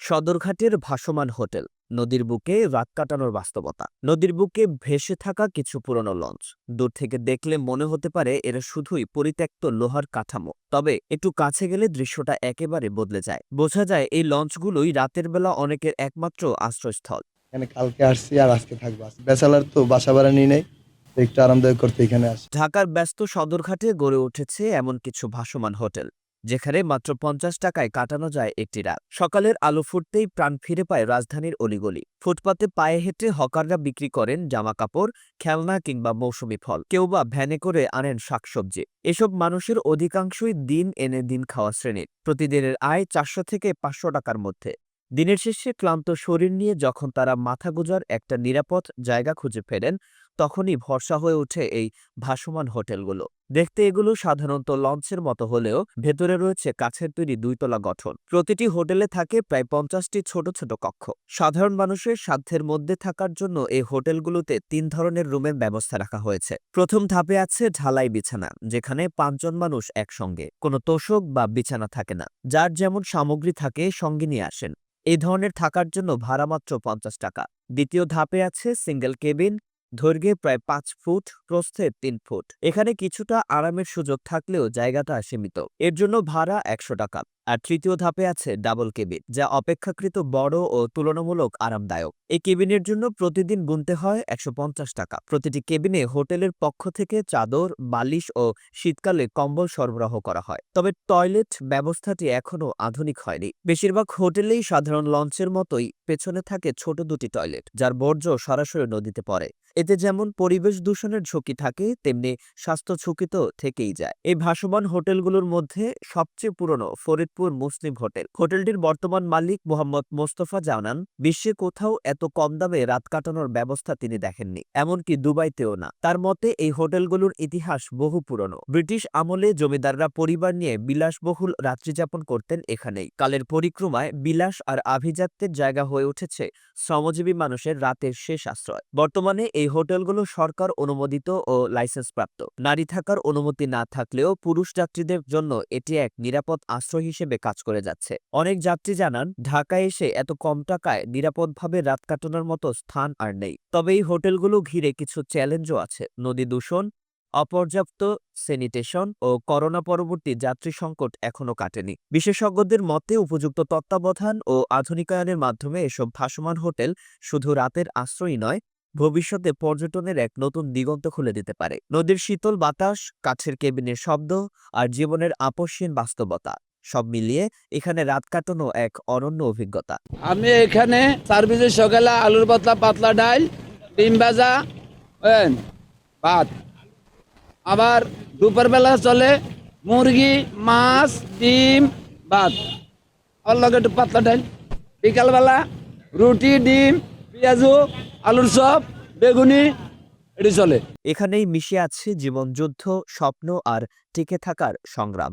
সদরঘাটের ভাসমান হোটেল। নদীর বুকে রাত কাটানোর বাস্তবতা। নদীর বুকে ভেসে থাকা কিছু পুরনো লঞ্চ। দূর থেকে দেখলে মনে হতে পারে এরা শুধুই পরিত্যক্ত লোহার কাঠামো। তবে একটু কাছে গেলে দৃশ্যটা একেবারে বদলে যায়। বোঝা যায় এই লঞ্চগুলোই রাতের বেলা অনেকের একমাত্র আশ্রয়স্থল। এখানে কালকে আসছি আর আজকে থাকব। তো বাসা ভাড়া নিয়ে নেই একটু আরামদায়ক করতে এখানে আসি। ঢাকার ব্যস্ত সদরঘাটে গড়ে উঠেছে এমন কিছু ভাসমান হোটেল। যেখানে মাত্র পঞ্চাশ টাকায় কাটানো যায় একটি রাত। সকালের আলো ফুটতেই প্রাণ ফিরে পায় রাজধানীর অলিগলি। ফুটপাতে পায়ে হেঁটে হকাররা বিক্রি করেন জামাকাপড়, খেলনা কিংবা মৌসুমি ফল। কেউ বা ভ্যানে করে আনেন শাকসবজি। এসব মানুষের অধিকাংশই দিন এনে দিন খাওয়া শ্রেণির। প্রতিদিনের আয় চারশো থেকে পাঁচশো টাকার মধ্যে। দিনের শেষে ক্লান্ত শরীর নিয়ে যখন তারা মাথা গোজার একটা নিরাপদ জায়গা খুঁজে ফেরেন তখনই ভরসা হয়ে ওঠে এই ভাসমান হোটেলগুলো। দেখতে এগুলো সাধারণত লঞ্চের মতো হলেও ভেতরে রয়েছে কাছের তৈরি দুইতলা গঠন। প্রতিটি হোটেলে থাকে প্রায় পঞ্চাশটি ছোট ছোট কক্ষ। সাধারণ মানুষের সাধ্যের মধ্যে থাকার জন্য এই হোটেলগুলোতে তিন ধরনের রুমের ব্যবস্থা রাখা হয়েছে। প্রথম ধাপে আছে ঢালাই বিছানা, যেখানে পাঁচজন মানুষ একসঙ্গে, কোনো তোষক বা বিছানা থাকে না। যার যেমন সামগ্রী থাকে, সঙ্গে নিয়ে আসেন। এই ধরনের থাকার জন্য ভাড়া মাত্র পঞ্চাশ টাকা। দ্বিতীয় ধাপে আছে সিঙ্গেল কেবিন দৈর্ঘ্যে প্রায় পাঁচ ফুট, প্রস্থে তিন ফুট। এখানে কিছুটা আরামের সুযোগ থাকলেও জায়গাটা সীমিত। এর জন্য ভাড়া একশো টাকা। আর তৃতীয় ধাপে আছে ডাবল কেবিন, যা অপেক্ষাকৃত বড় ও তুলনামূলক আরামদায়ক। এই কেবিনের জন্য প্রতিদিন গুনতে হয় একশো পঞ্চাশ টাকা। প্রতিটি কেবিনে হোটেলের পক্ষ থেকে চাদর, বালিশ ও শীতকালে কম্বল সরবরাহ করা হয়। তবে টয়লেট ব্যবস্থাটি এখনও আধুনিক হয়নি। বেশিরভাগ হোটেলেই সাধারণ লঞ্চের মতোই পেছনে থাকে ছোট দুটি টয়লেট, যার বর্জ্য সরাসরি নদীতে পড়ে। এতে যেমন পরিবেশ দূষণের ঝুঁকি থাকে, তেমনি স্বাস্থ্য ঝুঁকি তো থেকেই যায়। এই ভাসমান হোটেলগুলোর মধ্যে সবচেয়ে পুরনো ফরিদপুর মুসলিম হোটেল। হোটেলটির বর্তমান মালিক মোহাম্মদ মোস্তফা জানান, বিশ্বে কোথাও এত কম দামে রাত কাটানোর ব্যবস্থা তিনি দেখেননি, এমনকি দুবাইতেও না। তার মতে, এই হোটেলগুলোর ইতিহাস বহু পুরনো। ব্রিটিশ আমলে জমিদাররা পরিবার নিয়ে বিলাসবহুল রাত্রিযাপন করতেন এখানেই। কালের পরিক্রমায় বিলাস আর আভিজাত্যের জায়গা হয়ে উঠেছে শ্রমজীবী মানুষের রাতের শেষ আশ্রয়। বর্তমানে এই হোটেলগুলো সরকার অনুমোদিত ও লাইসেন্সপ্রাপ্ত। নারী থাকার অনুমতি না থাকলেও পুরুষ যাত্রীদের জন্য এটি এক নিরাপদ আশ্রয় হিসেবে কাজ করে যাচ্ছে। অনেক যাত্রী জানান, ঢাকায় এসে এত কম টাকায় নিরাপদভাবে রাত কাটানোর মতো স্থান আর নেই। তবে এই হোটেলগুলো ঘিরে কিছু চ্যালেঞ্জও আছে। নদী দূষণ, অপর্যাপ্ত স্যানিটেশন ও করোনা পরবর্তী যাত্রী সংকট এখনও কাটেনি। বিশেষজ্ঞদের মতে, উপযুক্ত তত্ত্বাবধান ও আধুনিকায়নের মাধ্যমে এসব ভাসমান হোটেল শুধু রাতের আশ্রয়ই নয়, ভবিষ্যতে পর্যটনের এক নতুন দিগন্ত খুলে দিতে পারে। নদীর শীতল বাতাস কাছের কেবিনের শব্দ আর জীবনের আপসহীন বাস্তবতা। সব মিলিয়ে এখানে রাত কাটানো এক অনন্য অভিজ্ঞতা। আমি এখানে সার্ভিসে সকালে আলুর পাতলা পাতলা ডাল ডিম ভাজা ভাত। আবার দুপুরবেলা চলে মুরগি মাছ ডিম ভাত। আর লগে একটু পাতলা ডাল। বিকালবেলা রুটি ডিম পেঁয়াজু আলুর চপ বেগুনি এটি চলে। এখানেই মিশে আছে জীবন যুদ্ধ স্বপ্ন আর টিকে থাকার সংগ্রাম।